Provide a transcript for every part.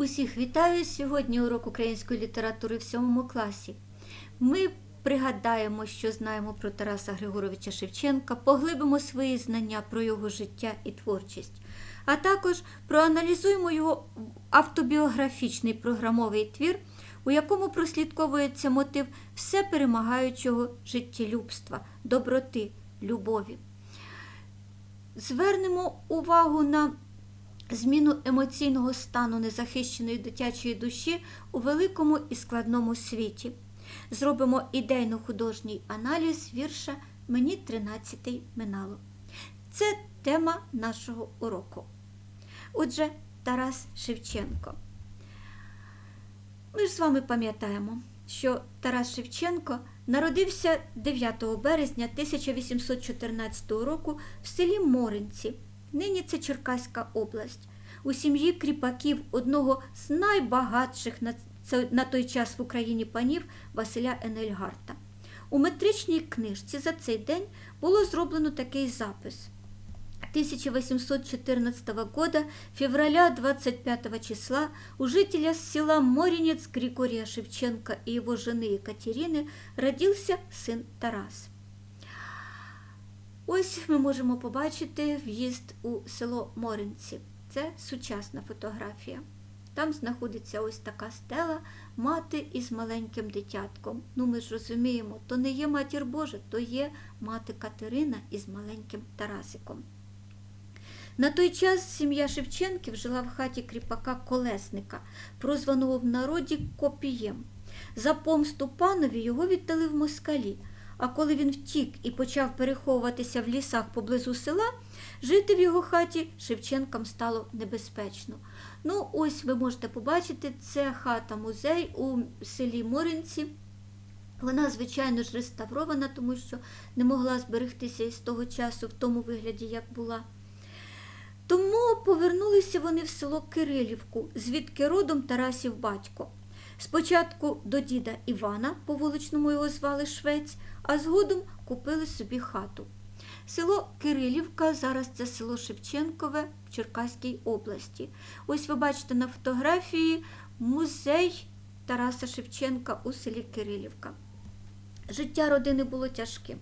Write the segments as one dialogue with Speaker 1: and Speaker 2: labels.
Speaker 1: Усіх вітаю сьогодні урок української літератури в сьомому класі. Ми пригадаємо, що знаємо про Тараса Григоровича Шевченка, поглибимо свої знання про його життя і творчість, а також проаналізуємо його автобіографічний програмовий твір, у якому прослідковується мотив всеперемагаючого життєлюбства, доброти, любові. Звернемо увагу на зміну емоційного стану незахищеної дитячої душі у великому і складному світі. Зробимо ідейно-художній аналіз вірша Мені 13 минало. Це тема нашого уроку. Отже, Тарас Шевченко. Ми ж з вами пам'ятаємо, що Тарас Шевченко народився 9 березня 1814 року в селі Моринці. Нині це Черкаська область, у сім'ї кріпаків одного з найбагатших на, той час в Україні панів Василя Енельгарта. У метричній книжці за цей день було зроблено такий запис. 1814 года, февраля 25 числа, у жителя села Моринец Григория Шевченко и его жены Екатерины родился син Тарас. Ось ми можемо побачити в'їзд у село Моринці. Це сучасна фотографія. Там знаходиться ось така стела, мати із маленьким дитятком. Ну, ми ж розуміємо, то не є матір Божа, то є мати Катерина із маленьким Тарасиком. На той час сім'я Шевченків жила в хаті кріпака Колесника, прозваного в народі Копієм. За помсту панові його віддали в москалі, а коли він втік і почав переховуватися в лісах поблизу села, жити в його хаті Шевченкам стало небезпечно. Ну, ось ви можете побачити, це хата-музей у селі Моринці. Вона, звичайно ж, реставрована, тому що не могла зберегтися із того часу в тому вигляді, як була. Тому повернулися вони в село Кирилівку, звідки родом Тарасів батько. Спочатку до діда Івана, по вуличному його звали Швець, а згодом купили собі хату. Село Кирилівка, зараз це село Шевченкове в Черкаській області. Ось ви бачите на фотографії музей Тараса Шевченка у селі Кирилівка. Життя родини було тяжким.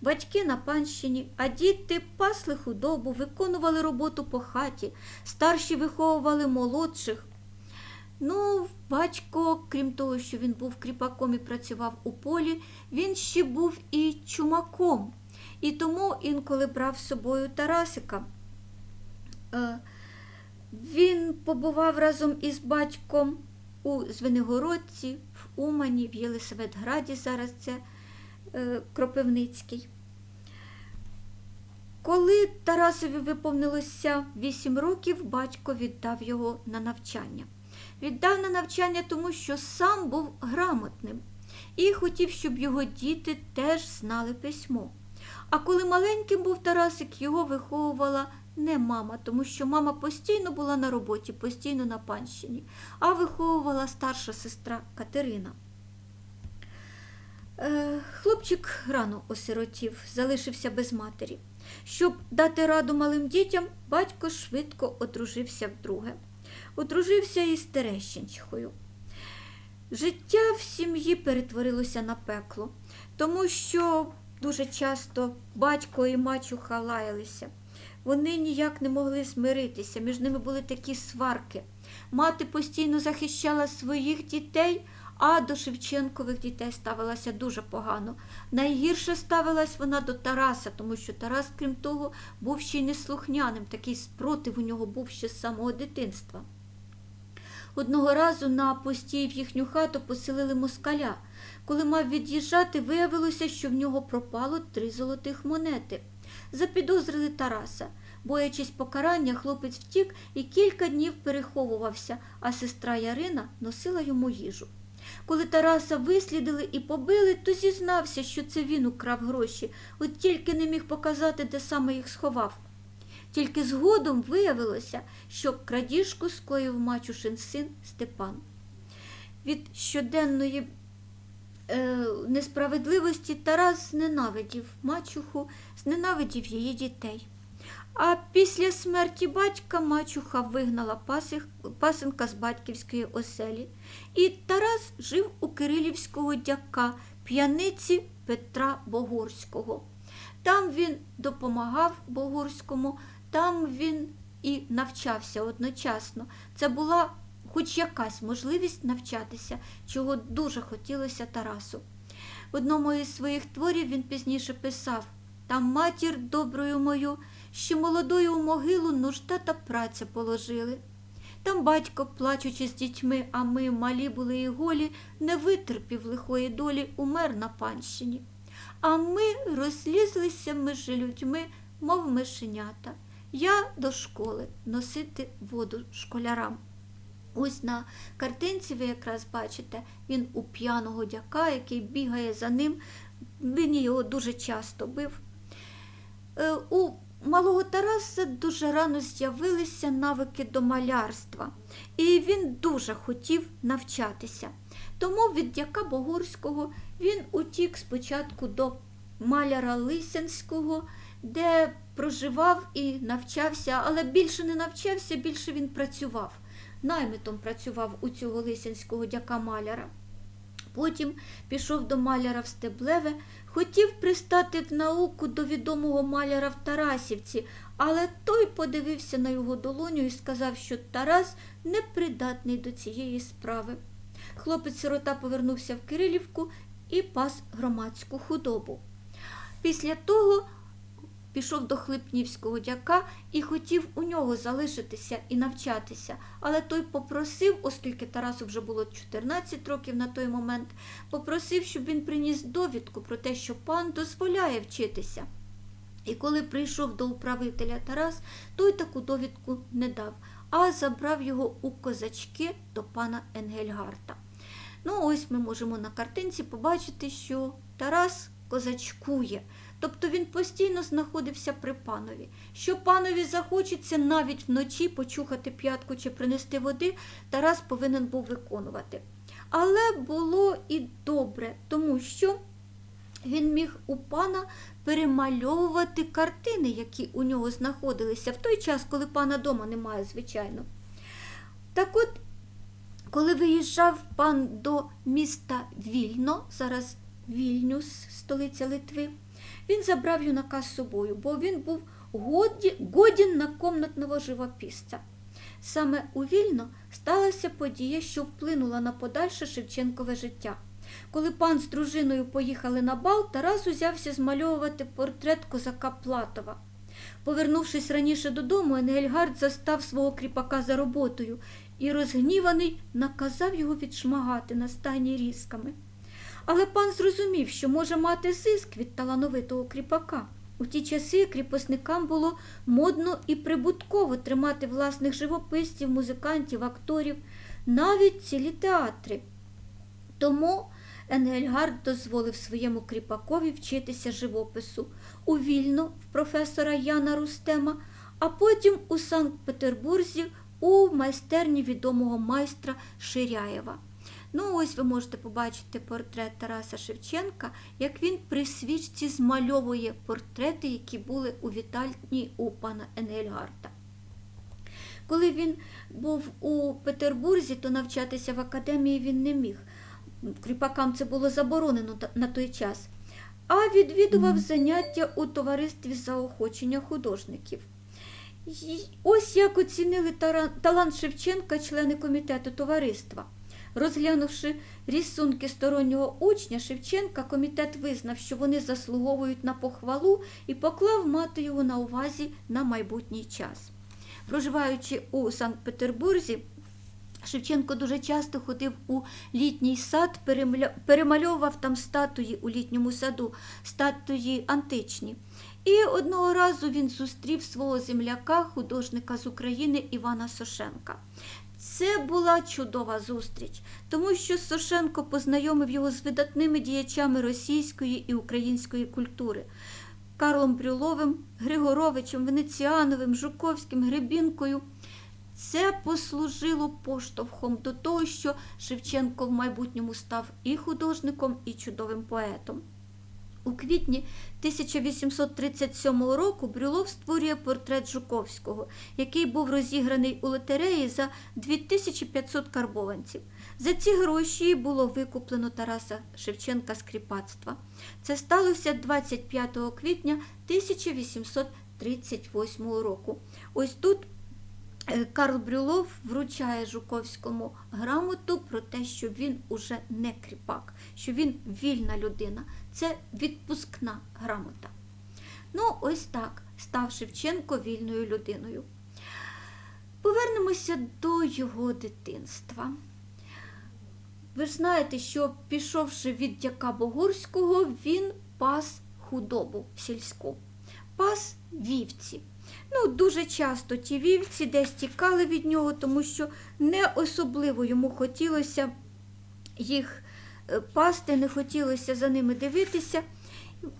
Speaker 1: Батьки на панщині, а діти пасли худобу, виконували роботу по хаті, старші виховували молодших. Ну, батько, крім того, що він був кріпаком і працював у полі, він ще був і чумаком. І тому інколи брав з собою Тарасика. Е, Він побував разом із батьком у Звенигородці, в Умані, в Єлисаветграді, зараз це е, Кропивницький. Коли Тарасові виповнилося 8 років, батько віддав його на навчання. Віддав на навчання, тому що сам був грамотним і хотів, щоб його діти теж знали письмо. А коли маленьким був Тарасик, його виховувала не мама, тому що мама постійно була на роботі, постійно на панщині, а виховувала старша сестра Катерина. Е, Хлопчик рано осиротів, залишився без матері. Щоб дати раду малим дітям, батько швидко одружився вдруге. Одружився із Терещенчихою. Життя в сім'ї перетворилося на пекло, тому що дуже часто батько і мачуха лаялися. Вони ніяк не могли змиритися, між ними були такі сварки. Мати постійно захищала своїх дітей, а до Шевченкових дітей ставилася дуже погано. Найгірше ставилась вона до Тараса, тому що Тарас, крім того, був ще й неслухняним, такий спротив у нього був ще з самого дитинства. Одного разу на постій в їхню хату поселили москаля. Коли мав від'їжджати, виявилося, що в нього пропало три золотих монети. Запідозрили Тараса. Боячись покарання, хлопець втік і кілька днів переховувався, а сестра Ярина носила йому їжу. Коли Тараса вислідили і побили, то зізнався, що це він украв гроші, от тільки не міг показати, де саме їх сховав. Тільки згодом виявилося, що крадіжку скоїв мачушин син Степан. Від щоденної е, несправедливості Тарас зненавидів мачуху, зненавидів її дітей. А після смерті батька мачуха вигнала пасих, пасенка з батьківської оселі, і Тарас жив у Кирилівського дяка, п'яниці Петра Богорського. Там він допомагав Богорському, там він і навчався одночасно. Це була хоч якась можливість навчатися, чого дуже хотілося Тарасу. В одному із своїх творів він пізніше писав Там матір доброю мою, що молодою у могилу нужда та праця положили. Там батько, плачучи з дітьми, а ми, малі були і голі, не витерпів лихої долі, умер на панщині. А ми розлізлися між людьми, мов мишенята. Я до школи носити воду школярам. Ось на картинці ви якраз бачите, він у п'яного дяка, який бігає за ним. Він його дуже часто бив. Е, У малого Тараса дуже рано з'явилися навики до малярства, і він дуже хотів навчатися. Тому від дяка Богорського він утік спочатку до маляра Лисянського, де проживав і навчався, але більше не навчався, більше він працював. Наймитом працював у цього лисянського дяка маляра. Потім пішов до маляра в Стеблеве, хотів пристати в науку до відомого маляра в Тарасівці, але той подивився на його долоню і сказав, що Тарас непридатний до цієї справи. Хлопець-сирота повернувся в Кирилівку і пас громадську худобу. Після того пішов до Хлипнівського дяка і хотів у нього залишитися і навчатися, але той попросив, оскільки Тарасу вже було 14 років на той момент, попросив, щоб він приніс довідку про те, що пан дозволяє вчитися. І коли прийшов до управителя Тарас, той таку довідку не дав, а забрав його у козачки до пана Енгельгарта. Ну, ось ми можемо на картинці побачити, що Тарас козачкує, тобто він постійно знаходився при панові. Що панові захочеться навіть вночі почухати п'ятку чи принести води, Тарас повинен був виконувати. Але було і добре, тому що він міг у пана перемальовувати картини, які у нього знаходилися в той час, коли пана дома немає, звичайно. Так от, коли виїжджав пан до міста Вільно, зараз Вільнюс, столиця Литви, він забрав юнака з собою, бо він був годі, годін на комнатного живописця. Саме у Вільно сталася подія, що вплинула на подальше Шевченкове життя. Коли пан з дружиною поїхали на бал, Тарас узявся змальовувати портрет козака Платова. Повернувшись раніше додому, Енгельгард застав свого кріпака за роботою і, розгніваний, наказав його відшмагати на стайні різками. Але пан зрозумів, що може мати зиск від талановитого кріпака. У ті часи кріпосникам було модно і прибутково тримати власних живописців, музикантів, акторів, навіть цілі театри. Тому Енгельгард дозволив своєму кріпакові вчитися живопису у вільно в професора Яна Рустема, а потім у Санкт-Петербурзі у майстерні відомого майстра Ширяєва. Ну, ось ви можете побачити портрет Тараса Шевченка, як він при свічці змальовує портрети, які були у вітальні у пана Енгельгарта. Коли він був у Петербурзі, то навчатися в академії він не міг. Кріпакам це було заборонено на той час, а відвідував заняття у товаристві заохочення художників. Ось як оцінили талант Шевченка члени комітету товариства. Розглянувши рисунки стороннього учня Шевченка, комітет визнав, що вони заслуговують на похвалу і поклав мати його на увазі на майбутній час. Проживаючи у Санкт-Петербурзі, Шевченко дуже часто ходив у літній сад, перемальовував там статуї у літньому саду, статуї античні. І одного разу він зустрів свого земляка, художника з України Івана Сошенка. Це була чудова зустріч, тому що Сошенко познайомив його з видатними діячами російської і української культури Карлом Брюловим, Григоровичем, Венеціановим, Жуковським, Гребінкою. Це послужило поштовхом до того, що Шевченко в майбутньому став і художником, і чудовим поетом. У квітні 1837 року Брюлов створює портрет Жуковського, який був розіграний у лотереї за 2500 карбованців. За ці гроші було викуплено Тараса Шевченка з кріпацтва. Це сталося 25 квітня 1838 року. Ось тут Карл Брюлов вручає Жуковському грамоту про те, що він уже не кріпак, що він вільна людина. Це відпускна грамота. Ну, ось так став Шевченко вільною людиною. Повернемося до його дитинства. Ви ж знаєте, що пішовши від дяка Богорського, він пас худобу сільську, пас вівці. Ну, дуже часто ті вівці десь тікали від нього, тому що не особливо йому хотілося їх е, пасти, не хотілося за ними дивитися.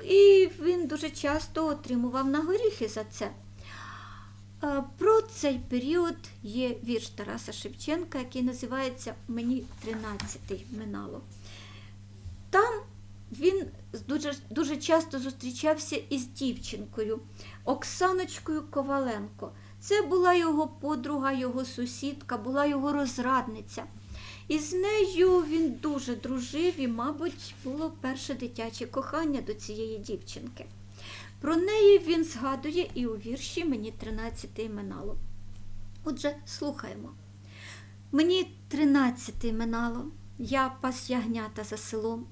Speaker 1: І він дуже часто отримував на горіхи за це. Про цей період є вірш Тараса Шевченка, який називається Мені 13 минало. Він дуже, дуже часто зустрічався із дівчинкою Оксаночкою Коваленко. Це була його подруга, його сусідка, була його розрадниця. І з нею він дуже дружив і, мабуть, було перше дитяче кохання до цієї дівчинки. Про неї він згадує і у вірші Мені 13 минало. Отже, слухаємо. Мені 13 минало, я пас ягнята за селом.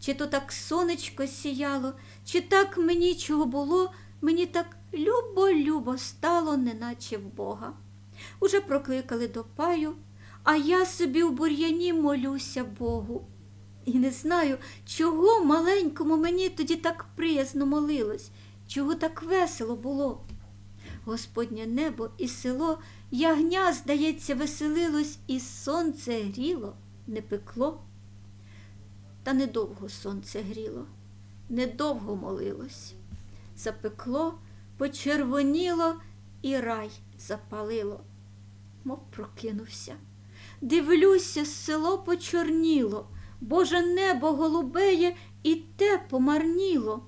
Speaker 1: Чи то так сонечко сіяло, чи так мені чого було, мені так любо-любо стало, неначе в Бога. Уже прокликали до паю, а я собі у бур'яні молюся Богу. І не знаю, чого маленькому мені тоді так приязно молилось, чого так весело було. Господнє небо і село, ягня, здається, веселилось, і сонце гріло, не пекло. Та недовго сонце гріло, недовго молилось. Запекло, почервоніло і рай запалило, мов прокинувся. Дивлюся, село почорніло, Боже небо голубеє і те помарніло.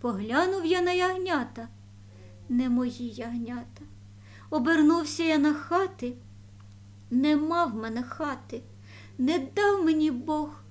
Speaker 1: Поглянув я на ягнята, не мої ягнята. Обернувся я на хати, нема в мене хати, не дав мені Бог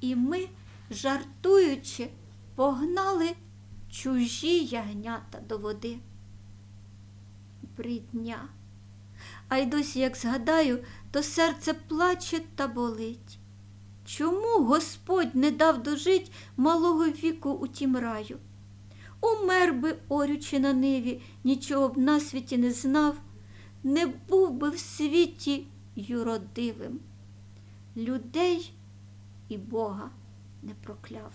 Speaker 1: і ми, жартуючи, погнали чужі ягнята до води. Бридня. А й досі, як згадаю, то серце плаче та болить. Чому Господь не дав дожить малого віку у тім раю? Умер би, орючи на ниві, нічого б на світі не знав, не був би в світі юродивим. Людей і Бога не прокляв.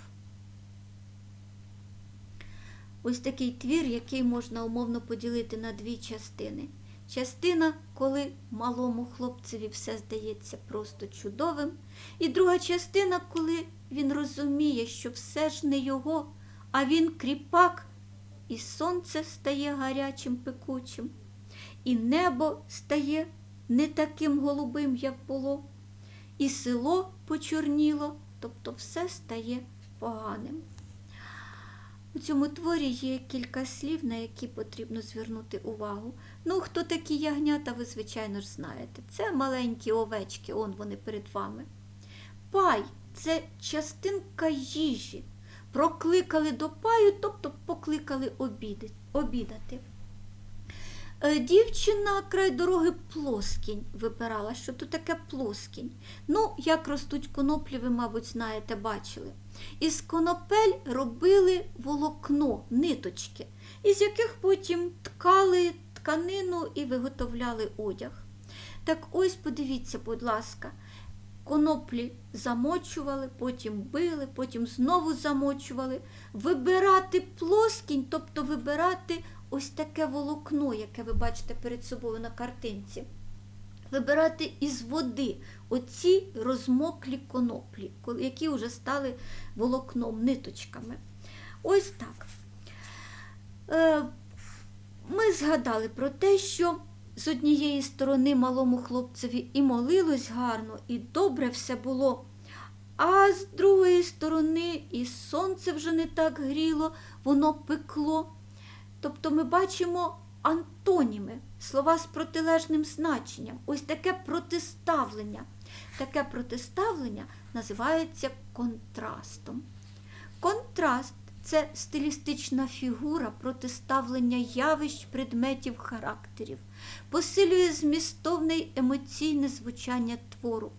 Speaker 1: Ось такий твір, який можна умовно поділити на дві частини. Частина, коли малому хлопцеві все здається просто чудовим, і друга частина, коли він розуміє, що все ж не його, а він кріпак, і сонце стає гарячим пекучим, і небо стає не таким голубим, як було, і село почорніло, тобто все стає поганим. У цьому творі є кілька слів, на які потрібно звернути увагу. Ну, хто такі ягнята, ви, звичайно ж, знаєте. Це маленькі овечки, он вони перед вами. Пай це частинка їжі. Прокликали до паю, тобто покликали обідати. Е, Дівчина край дороги плоскінь вибирала. Що то таке плоскінь? Ну, як ростуть коноплі, ви, мабуть, знаєте, бачили. Із конопель робили волокно, ниточки, із яких потім ткали тканину і виготовляли одяг. Так ось подивіться, будь ласка, коноплі замочували, потім били, потім знову замочували. Вибирати плоскінь, тобто вибирати ось таке волокно, яке ви бачите перед собою на картинці. Вибирати із води оці розмоклі коноплі, які вже стали волокном, ниточками. Ось так. Е, Ми згадали про те, що з однієї сторони малому хлопцеві і молилось гарно, і добре все було. А з другої сторони і сонце вже не так гріло, воно пекло. Тобто ми бачимо антоніми, слова з протилежним значенням. Ось таке протиставлення. Таке протиставлення називається контрастом. Контраст це стилістична фігура протиставлення явищ, предметів, характерів, посилює змістовне емоційне звучання твору,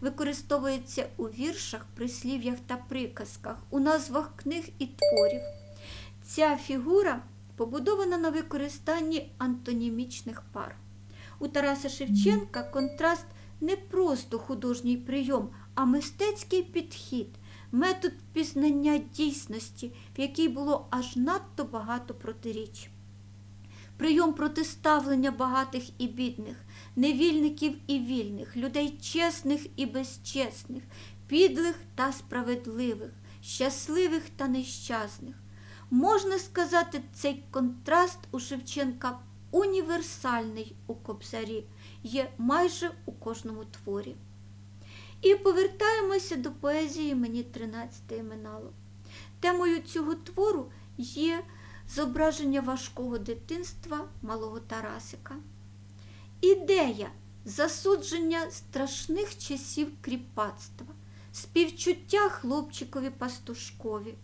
Speaker 1: використовується у віршах, прислів'ях та приказках, у назвах книг і творів. Ця фігура побудована на використанні антонімічних пар. У Тараса Шевченка контраст не просто художній прийом, а мистецький підхід, метод пізнання дійсності, в якій було аж надто багато протиріч. Прийом протиставлення багатих і бідних, невільників і вільних, людей чесних і безчесних, підлих та справедливих, щасливих та нещасних. Можна сказати, цей контраст у Шевченка універсальний у кобзарі, є майже у кожному творі. І повертаємося до поезії мені 13 минало. Темою цього твору є зображення важкого дитинства малого Тарасика. Ідея засудження страшних часів кріпацтва, співчуття хлопчикові пастушкові.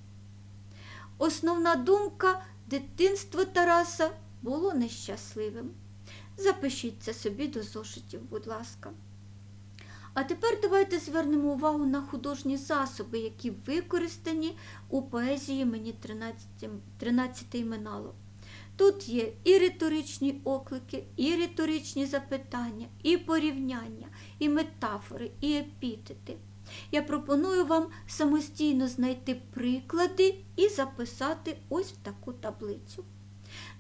Speaker 1: Основна думка дитинство Тараса було нещасливим. Запишіть це собі до зошитів, будь ласка. А тепер давайте звернемо увагу на художні засоби, які використані у поезії мені 13, 13 минало. Тут є і риторичні оклики, і риторичні запитання, і порівняння, і метафори, і епітети. Я пропоную вам самостійно знайти приклади і записати ось в таку таблицю.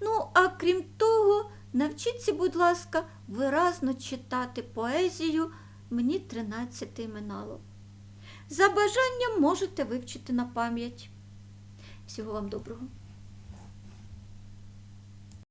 Speaker 1: Ну, а крім того, навчіться, будь ласка, виразно читати поезію мені 13 минало. За бажанням можете вивчити на пам'ять. Всього вам доброго!